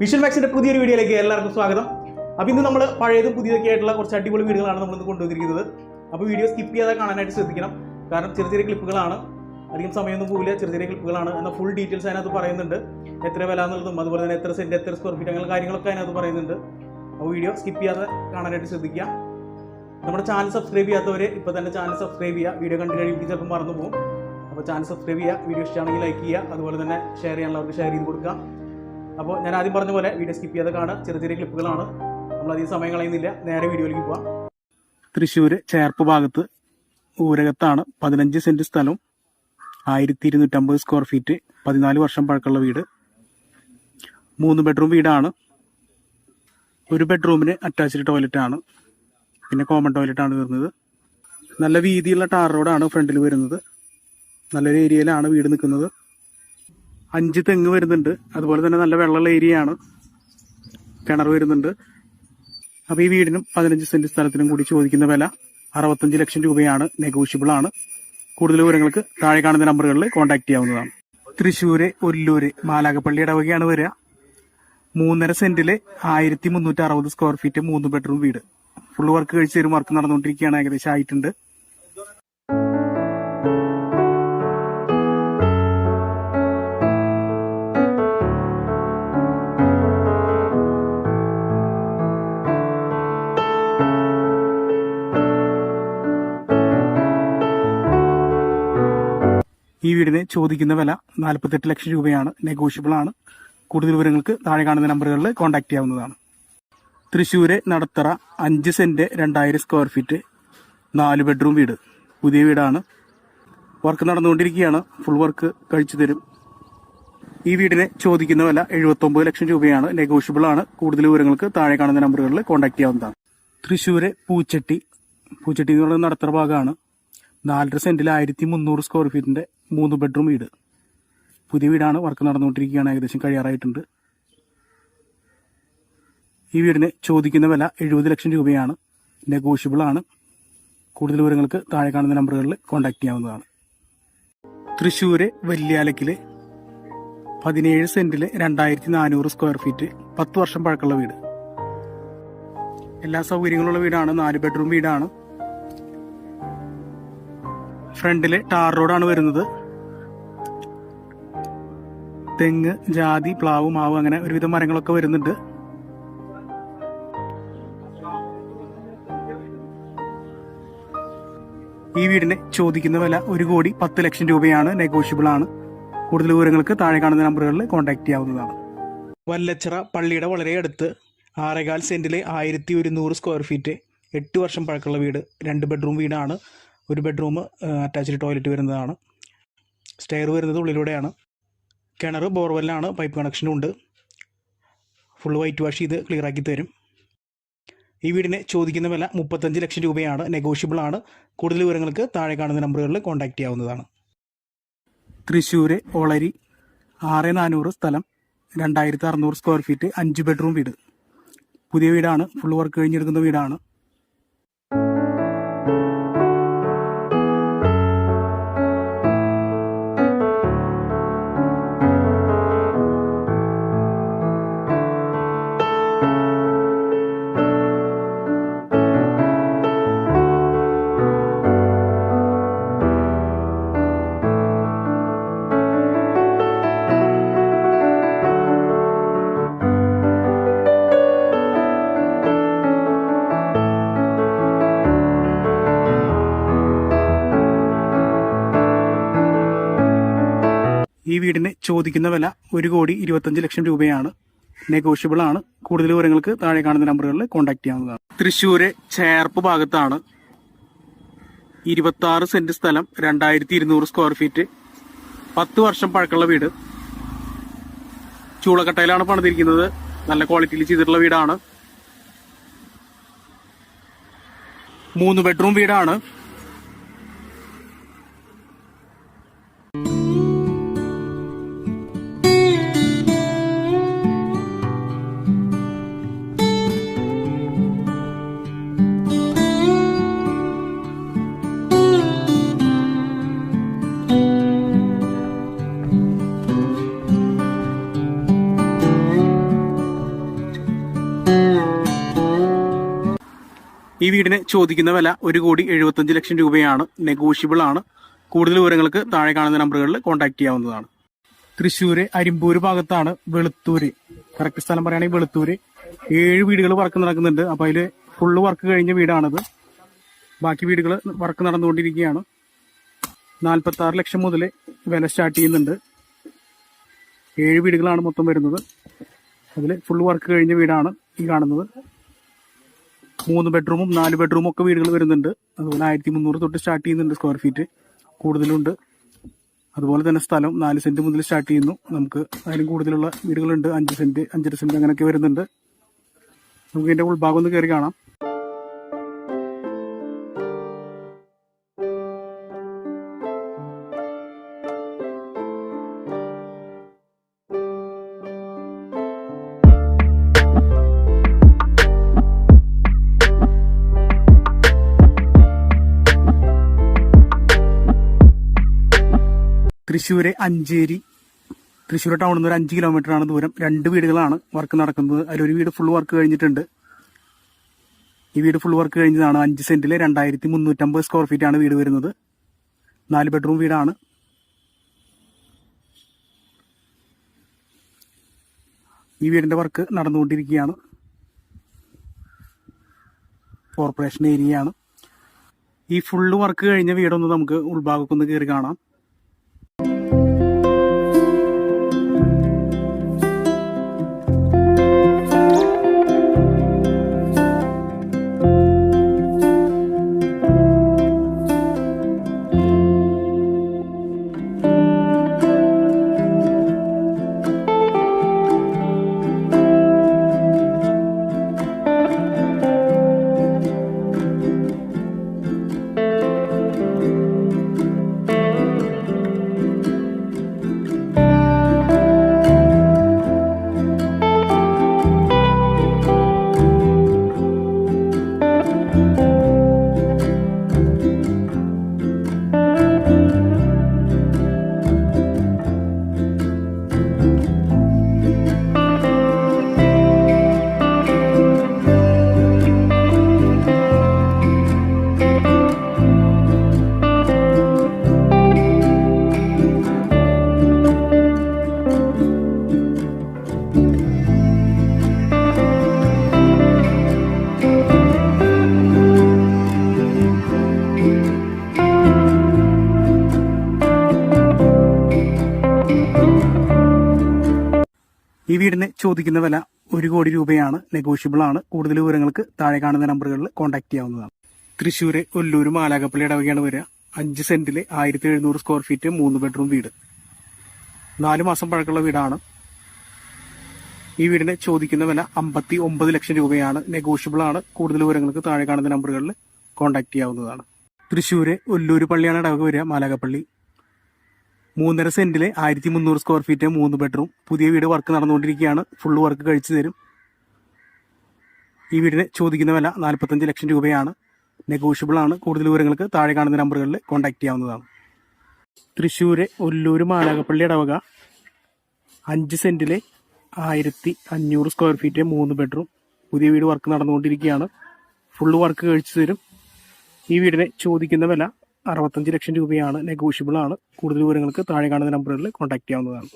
Visual മാക്സിന്റെ പുതിയൊരു വീഡിയോയിലേക്ക് എല്ലാവർക്കും സ്വാഗതം. അപ്പോൾ ഇന്ന് നമ്മൾ പഴയതും പുതിയതൊക്കെ ആയിട്ടുള്ള കുറച്ച് അടിപൊളി വീഡിയോകളാണ് നമ്മൾ ഇന്ന് കൊണ്ടുവന്നിരിക്കുന്നത്. അപ്പോൾ വീഡിയോ സ്കിപ്പ് ചെയ്യാതെ കാണാനായിട്ട് ശ്രദ്ധിക്കണം. കാരണം ചെറിയ ചെറിയ ക്ലിപ്പുകളാണ്. അധികം സമയമൊന്നും പോകില്ല ചെറിയ ചെറിയ ക്ലിപ്പുകളാണ്. എന്നാൽ ഫുൾ ഡീറ്റെയിൽസ് അതിനകത്ത് പറയുന്നുണ്ട്. എത്ര വില എന്നുള്ളതും അതുപോലെ തന്നെ എത്ര സെന്റ് എത്ര സ്ക്വയർ ഫീറ്റ് അങ്ങനെ കാര്യങ്ങളൊക്കെ അതിനകത്ത് പറയുന്നുണ്ട്. അപ്പോൾ വീഡിയോ സ്കിപ്പ് ചെയ്യാതെ കാണാനായിട്ട് ശ്രദ്ധിക്കുക. നമ്മുടെ ചാനൽ സബ്സ്ക്രൈബ് ചെയ്യാത്തവർ ഇപ്പോൾ തന്നെ ചാനൽ സബ്സ്ക്രൈബ് ചെയ്യുക. വീഡിയോ കണ്ടു കഴിയുമ്പോൾ ചിലപ്പോൾ മറന്നു പോകും. അപ്പോൾ ചാനൽ സബ്സ്ക്രൈബ് ചെയ്യുക. വീഡിയോ ഇഷ്ടമാണെങ്കിൽ ലൈക്ക് ചെയ്യുക. അതുപോലെ തന്നെ ഷെയർ ചെയ്യാനുള്ളവർക്ക് ഷെയർ ചെയ്ത് കൊടുക്കുക. അപ്പോൾ ഞാൻ ആദ്യം പറഞ്ഞ പോലെ വീഡിയോ സ്കിപ്പ് ചെയ്യാതെ കാണുക. ചെറിയ ചെറിയ ക്ലിപ്പുകളാണ് നമ്മൾ അധികം സമയം കളയുന്നില്ല. നേരെ വീഡിയോയിലേക്ക് പോവാം. തൃശ്ശൂർ ചേർപ്പ് ഭാഗത്ത് ഊരകത്താണ് പതിനഞ്ച് സെന്റ് സ്ഥലം ആയിരത്തി ഇരുന്നൂറ്റമ്പത് സ്ക്വയർ ഫീറ്റ് പതിനാല് വർഷം പഴക്കമുള്ള വീട്. മൂന്ന് ബെഡ്റൂം വീടാണ്. ഒരു ബെഡ്റൂമിന് അറ്റാച്ച്ഡ് ടോയ്ലറ്റ് ആണ്. പിന്നെ കോമൺ ടോയ്ലറ്റ് ആണ് വരുന്നത്. നല്ല വീതിയുള്ള ടാർ റോഡാണ് ഫ്രണ്ടിൽ വരുന്നത്. നല്ലൊരു ഏരിയയിലാണ് വീട് നിൽക്കുന്നത്. അഞ്ച് തെങ്ങ് വരുന്നുണ്ട്. അതുപോലെ തന്നെ നല്ല വെള്ളമുള്ള ഏരിയയാണ്. കിണർ വരുന്നുണ്ട്. അപ്പോൾ ഈ വീടിനും പതിനഞ്ച് സെന്റ് സ്ഥലത്തിനും കൂടി ചോദിക്കുന്ന വില അറുപത്തഞ്ച് ലക്ഷം രൂപയാണ്. നെഗോഷ്യബിൾ ആണ്. കൂടുതൽ വിവരങ്ങൾക്ക് താഴെ കാണുന്ന നമ്പറുകളിൽ കോൺടാക്ട് ചെയ്യാവുന്നതാണ്. തൃശ്ശൂര് ഒല്ലൂര് മാലാകപ്പള്ളി ഇടവകയാണ് വരിക. മൂന്നര സെന്റിൽ ആയിരത്തി മുന്നൂറ്റി അറുപത് സ്ക്വയർ ഫീറ്റ് മൂന്ന് ബെഡ്റൂം വീട്. ഫുൾ വർക്ക് കഴിച്ച് ഒരു വർക്ക് നടന്നുകൊണ്ടിരിക്കുകയാണ്. ഏകദേശം ആയിട്ടുണ്ട്. വീടിന് ചോദിക്കുന്ന വില നാൽപ്പത്തെട്ട് ലക്ഷം രൂപയാണ്. നെഗോഷ്യബിൾ ആണ്. കൂടുതൽ വിവരങ്ങൾക്ക് താഴെ കാണുന്ന നമ്പറുകളിൽ കോൺടാക്ട് ചെയ്യാവുന്നതാണ്. തൃശ്ശൂര് നടത്തറ അഞ്ച് സെന്റ് രണ്ടായിരം സ്ക്വയർ ഫീറ്റ് നാല് ബെഡ്റൂം വീട്. പുതിയ വീടാണ്. വർക്ക് നടന്നുകൊണ്ടിരിക്കുകയാണ്. ഫുൾ വർക്ക് കഴിച്ചു തരും. ഈ വീടിനെ ചോദിക്കുന്ന വില എഴുപത്തൊമ്പത് ലക്ഷം രൂപയാണ്. നെഗോഷ്യബിൾ ആണ്. കൂടുതൽ വിവരങ്ങൾക്ക് താഴെ കാണുന്ന നമ്പറുകളിൽ കോൺടാക്ട് ചെയ്യാവുന്നതാണ്. തൃശ്ശൂര് പൂച്ചട്ടി. പൂച്ചട്ടി എന്ന് പറയുന്നത് നടത്തറ ഭാഗമാണ്. നാലര സെന്റിൽ ആയിരത്തി മുന്നൂറ് സ്ക്വയർ ഫീറ്റിന്റെ മൂന്ന് ബെഡ്റൂം വീട്. പുതിയ വീടാണ് വർക്ക് നടന്നുകൊണ്ടിരിക്കുകയാണ് ഏകദേശം കഴിയാറായിട്ടുണ്ട്. ഈ വീടിന് ചോദിക്കുന്ന വില എഴുപത് ലക്ഷം രൂപയാണ്. നെഗോഷ്യബിൾ ആണ്. കൂടുതൽ വിവരങ്ങൾക്ക് താഴെ കാണുന്ന നമ്പറുകളിൽ കോൺടാക്ട് ചെയ്യാവുന്നതാണ്. തൃശ്ശൂര് വല്യാലക്കിൽ പതിനേഴ് സെന്റിൽ രണ്ടായിരത്തി നാനൂറ് സ്ക്വയർ ഫീറ്റ് പത്ത് വർഷം പഴക്കമുള്ള വീട്. എല്ലാ സൗകര്യങ്ങളുള്ള വീടാണ് നാല് ബെഡ്റൂം വീടാണ്. ഫ്രണ്ടിൽ ടാർ റോഡാണ് വരുന്നത്. തെങ്ങ് ജാതി പ്ലാവ് മാവ് അങ്ങനെ ഒരുവിധം മരങ്ങളൊക്കെ വരുന്നുണ്ട്. ഈ വീടിന് ചോദിക്കുന്ന വില ഒരു കോടി പത്ത് ലക്ഷം രൂപയാണ്. നെഗോഷ്യബിൾ ആണ്. കൂടുതൽ വിവരങ്ങൾക്ക് താഴെ കാണുന്ന നമ്പറുകളിൽ കോൺടാക്ട് ചെയ്യാവുന്നതാണ്. വല്ലച്ചിറ പള്ളിയുടെ വളരെ അടുത്ത് ആറേകാൽ സെന്റിലെ ആയിരത്തി ഒരുന്നൂറ് സ്ക്വയർ ഫീറ്റ് എട്ട് വർഷം പഴക്കമുള്ള വീട്. രണ്ട് ബെഡ്റൂം വീടാണ്. ഒരു ബെഡ്റൂം അറ്റാച്ച്ഡ് ടോയ്ലറ്റ് വരുന്നതാണ്. സ്റ്റെയർ വരുന്നത് ഉള്ളിലൂടെയാണ്. കിണർ ബോർവെല്ലാണ് പൈപ്പ് കണക്ഷനും ഉണ്ട്. ഫുൾ വൈറ്റ് വാഷ് ചെയ്ത് ക്ലിയർ ആക്കി തരും. ഈ വീടിനെ ചോദിക്കുന്ന വില മുപ്പത്തഞ്ച് ലക്ഷം രൂപയാണ്. നെഗോഷ്യബിൾ ആണ്. കൂടുതൽ വിവരങ്ങൾക്ക് താഴെ കാണുന്ന നമ്പറുകളിൽ കോൺടാക്ട് ചെയ്യാവുന്നതാണ്. തൃശ്ശൂർ ഒളരി ആറ് നാനൂറ് സ്ഥലം രണ്ടായിരത്തി അറുന്നൂറ് സ്ക്വയർ ഫീറ്റ് അഞ്ച് ബെഡ്റൂം വീട്. പുതിയ വീടാണ്. ഫുൾ വർക്ക് കഴിഞ്ഞിരിക്കുന്ന വീടാണ്. വീടിന് ചോദിക്കുന്ന വില ഒരു കോടി ഇരുപത്തഞ്ച് ലക്ഷം രൂപയാണ്. നെഗോഷ്യബിൾ ആണ്. കൂടുതൽ വിവരങ്ങൾക്ക് താഴെ കാണുന്ന നമ്പറുകളിൽ കോൺടാക്ട് ചെയ്യാവുന്നതാണ്. തൃശ്ശൂര് ചേർപ്പ് ഭാഗത്താണ്. ഇരുപത്തി ആറ് സെന്റ് സ്ഥലം രണ്ടായിരത്തി ഇരുന്നൂറ് സ്ക്വയർ ഫീറ്റ് പത്ത് വർഷം പഴക്കമുള്ള വീട്. ചൂളക്കട്ടയിലാണ് പണിതിരിക്കുന്നത്. നല്ല ക്വാളിറ്റിയിൽ ചെയ്തിട്ടുള്ള വീടാണ്. മൂന്ന് ബെഡ്റൂം വീടാണ്. ഈ വീടിന് ചോദിക്കുന്ന വില ഒരു കോടി എഴുപത്തഞ്ച് ലക്ഷം രൂപയാണ്. നെഗോഷ്യബിൾ ആണ്. കൂടുതൽ വിവരങ്ങൾക്ക് താഴെ കാണുന്ന നമ്പറുകളിൽ കോൺടാക്ട് ചെയ്യാവുന്നതാണ്. തൃശ്ശൂര് അരിമ്പൂര് ഭാഗത്താണ് വെളുത്തൂര്. കറക്റ്റ് സ്ഥലം പറയുകയാണെങ്കിൽ വെളുത്തൂര്. ഏഴ് വീടുകൾ വർക്ക് നടക്കുന്നുണ്ട്. അപ്പൊ അതിൽ ഫുള്ള് വർക്ക് കഴിഞ്ഞ വീടാണത്. ബാക്കി വീടുകൾ വർക്ക് നടന്നുകൊണ്ടിരിക്കുകയാണ്. നാൽപ്പത്തി ആറ് ലക്ഷം മുതൽ വില സ്റ്റാർട്ട് ചെയ്യുന്നുണ്ട്. ഏഴ് വീടുകളാണ് മൊത്തം വരുന്നത്. അതിൽ ഫുൾ വർക്ക് കഴിഞ്ഞ വീടാണ് ഈ കാണുന്നത്. മൂന്ന് ബെഡ്റൂമും നാല് ബെഡ്റൂമും ഒക്കെ വീടുകൾ വരുന്നുണ്ട്. അതുപോലെ ആയിരത്തി മുന്നൂറ് തൊട്ട് സ്റ്റാർട്ട് ചെയ്യുന്നുണ്ട് സ്ക്വയർ ഫീറ്റ് കൂടുതലുണ്ട്. അതുപോലെ തന്നെ സ്ഥലം നാല് സെന്റ് മുതൽ സ്റ്റാർട്ട് ചെയ്യുന്നു. നമുക്ക് അതിലും കൂടുതലുള്ള വീടുകളുണ്ട്. അഞ്ച് സെന്റ് അഞ്ചര സെന്റ് അങ്ങനെയൊക്കെ വരുന്നുണ്ട്. നമുക്ക് ഇതിന്റെ ഉൾഭാഗം ഒന്ന് കയറി കാണാം. തൃശ്ശൂര് അഞ്ചേരി. തൃശ്ശൂർ ടൗണിൽ നിന്ന് ഒരു അഞ്ച് കിലോമീറ്റർ ആണ് ദൂരം. രണ്ട് വീടുകളാണ് വർക്ക് നടക്കുന്നത്. അതിലൊരു വീട് ഫുൾ വർക്ക് കഴിഞ്ഞിട്ടുണ്ട്. ഈ വീട് ഫുൾ വർക്ക് കഴിഞ്ഞതാണ് അഞ്ച് സെന്റിൽ രണ്ടായിരത്തി മുന്നൂറ്റമ്പത് സ്ക്വയർ ഫീറ്റ് ആണ് വീട് വരുന്നത്. നാല് ബെഡ്റൂം വീടാണ്. ഈ വീടിന്റെ വർക്ക് നടന്നുകൊണ്ടിരിക്കുകയാണ്. കോർപ്പറേഷൻ ഏരിയയാണ് ഈ ഫുള്ള് വർക്ക് കഴിഞ്ഞ വീടൊന്ന് നമുക്ക് ഉൾഭാഗക്കൊന്ന് കയറി കാണാം. ഈ വീടിന് ചോദിക്കുന്ന വില ഒരു കോടി രൂപയാണ്. നെഗോഷ്യബിൾ ആണ്. കൂടുതൽ വിവരങ്ങൾക്ക് താഴെ കാണുന്ന നമ്പറുകളിൽ കോൺടാക്ട് ചെയ്യാവുന്നതാണ്. തൃശ്ശൂര് ഒല്ലൂര് മാലാകപ്പള്ളി ഇടവകയാണ് വരിക. അഞ്ച് സെന്റിൽ ആയിരത്തി എഴുന്നൂറ് സ്ക്വയർ ഫീറ്റ് മൂന്ന് ബെഡ്റൂം വീട്. നാലു മാസം പഴക്കമുള്ള വീടാണ്. ഈ വീടിന് ചോദിക്കുന്ന വില അമ്പത്തി ഒമ്പത് ലക്ഷം രൂപയാണ്. നെഗോഷ്യബിൾ ആണ്. കൂടുതൽ വിവരങ്ങൾക്ക് താഴെ കാണുന്ന നമ്പറുകളിൽ കോൺടാക്ട് ചെയ്യാവുന്നതാണ്. തൃശ്ശൂര് ഒല്ലൂര് പള്ളിയാണ് ഇടവക വരിക. മാലാകപ്പള്ളി മൂന്നര സെന്റിൽ ആയിരത്തി മുന്നൂറ് സ്ക്വയർ ഫീറ്റ് മൂന്ന് ബെഡ്റൂം പുതിയ വീട് വർക്ക് നടന്നുകൊണ്ടിരിക്കുകയാണ്. ഫുള്ള് വർക്ക് കഴിച്ചു തരും. ഈ വീടിന് ചോദിക്കുന്ന വില നാൽപ്പത്തഞ്ച് ലക്ഷം രൂപയാണ്. നെഗോഷ്യബിൾ ആണ്. കൂടുതൽ വിവരങ്ങൾക്ക് താഴെ കാണുന്ന നമ്പറുകളിൽ കോൺടാക്ട് ചെയ്യാവുന്നതാണ്. തൃശ്ശൂര് ഒല്ലൂര് മാലാകപ്പള്ളി ഇടവക അഞ്ച് സെന്റിൽ ആയിരത്തി അഞ്ഞൂറ് സ്ക്വയർ ഫീറ്റ് മൂന്ന് ബെഡ്റൂം പുതിയ വീട് വർക്ക് നടന്നുകൊണ്ടിരിക്കുകയാണ്. ഫുള്ള് വർക്ക് കഴിച്ചു തരും. ഈ വീടിന് ചോദിക്കുന്ന വില അറുപത്തഞ്ച് ലക്ഷം രൂപയാണ് നെഗോഷ്യബിൾ ആണ്. കൂടുതൽ വിവരങ്ങൾക്ക് താഴെ കാണുന്ന നമ്പറുകളിൽ കോൺടാക്ട് ചെയ്യാവുന്നതാണ്.